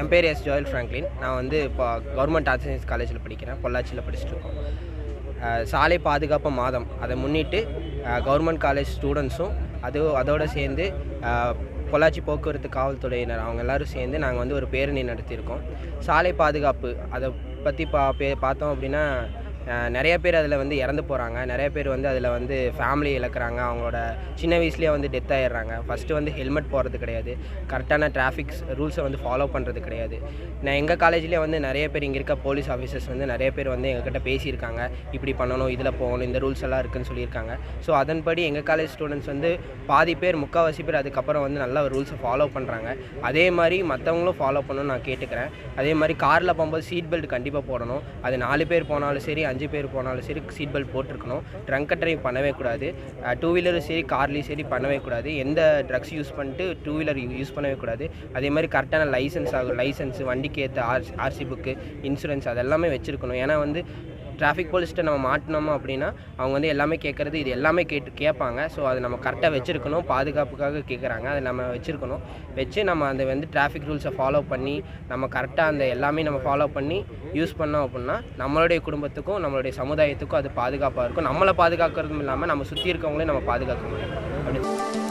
என் பேர் S Joel Franklin நான் வந்து இப்போ கவர்மெண்ட் ஆர்ட்ஸ் சயின்ஸ் காலேஜில் படிக்கிறேன். பொள்ளாச்சியில் படிச்சுட்டு இருக்கோம். சாலை பாதுகாப்பு மாதம். அதை முன்னிட்டு கவர்மெண்ட் காலேஜ் ஸ்டூடெண்ட்ஸும் அது அதோடு சேர்ந்து பொள்ளாச்சி போக்குவரத்து காவல்துறையினர் அவங்க எல்லாரும் சேர்ந்து நாங்கள் வந்து ஒரு பேரணி நடத்தியிருக்கோம். சாலை பாதுகாப்பு அதை பற்றி பா பே பார்த்தோம் அப்படின்னா நிறைய பேர் அதில் வந்து இறந்து போகிறாங்க நிறைய பேர் வந்து அதில் வந்து ஃபேமிலி இழக்கிறாங்க. அவங்களோட சின்ன வயசுலேயே வந்து டெத் ஆயிடுறாங்க. ஃபஸ்ட்டு வந்து ஹெல்மெட் போடுறது கிடையாது. கரெக்டான டிராஃபிக்ஸ் ரூல்ஸை வந்து ஃபாலோ பண்ணுறது கிடையாது. நான் எங்கள் காலேஜ்லேயே வந்து நிறைய பேர் இங்கே இருக்க போலீஸ் ஆஃபீஸர்ஸ் வந்து நிறைய பேர் வந்து எங்ககிட்ட பேசியிருக்காங்க. இப்படி பண்ணணும் இதில் போகணும் இந்த ரூல்ஸ் எல்லாம் இருக்குன்னு சொல்லியிருக்காங்க. ஸோ அதன்படி எங்கள் காலேஜ் ஸ்டூடெண்ட்ஸ் வந்து பாதி பேர் முக்கால்வாசி பேர் அதுக்கப்புறம் வந்து நல்ல ரூல்ஸை ஃபாலோ பண்ணுறாங்க அதே மாதிரி மற்றவங்களும் ஃபாலோ பண்ணணும்னு நான் கேட்டுக்கிறேன். அதே மாதிரி காரில் போகும்போது சீட் பெல்ட் கண்டிப்பாக போடணும். அது நாலு பேர் போனாலும் சரி அஞ்சு பேர் போனாலும் சரி சீட் பெல்ட் போட்டிருக்கணும். ட்ரங்க் ட்ரைவ் பண்ணவே கூடாது. டூ வீலரும் சரி கார்லேயும் சரி பண்ணவே கூடாது. எந்த ட்ரக்ஸ் யூஸ் பண்ணிட்டு டூ வீலர் யூஸ் பண்ணவே கூடாது. அதே மாதிரி கரெக்டான லைசன்ஸ் ஆகும். லைசன்ஸ் வண்டிக்கு ஏற்ற ஆர்சி ஆர்சி புக்கு இன்சூரன்ஸ் அதெல்லாமே வச்சுருக்கணும். ஏன்னா வந்து டிராஃபிக் போலீஸ்கிட்ட நம்ம மாட்டினோமோ அப்படின்னா அவங்க வந்து எல்லாமே கேட்குறது இது எல்லாமே கேட்டு கேட்பாங்க ஸோ அதை நம்ம கரெக்டாக வச்சுருக்கணும். பாதுகாப்புக்காக கேட்குறாங்க அதை நம்ம வச்சுருக்கணும். வச்சு நம்ம அந்த வந்து டிராஃபிக் ரூல்ஸை ஃபாலோ பண்ணி நம்ம கரெக்டாக அந்த எல்லாமே நம்ம ஃபாலோ பண்ணி யூஸ் பண்ணோம் அப்படின்னா நம்மளுடைய குடும்பத்துக்கும் நம்மளுடைய சமுதாயத்துக்கும் அது பாதுகாப்பாக இருக்கும். நம்மளை பாதுகாக்கிறதும் இல்லாமல் நம்ம சுற்றி இருக்கவங்களையும் நம்ம பாதுகாக்க முடியும். அப்படி.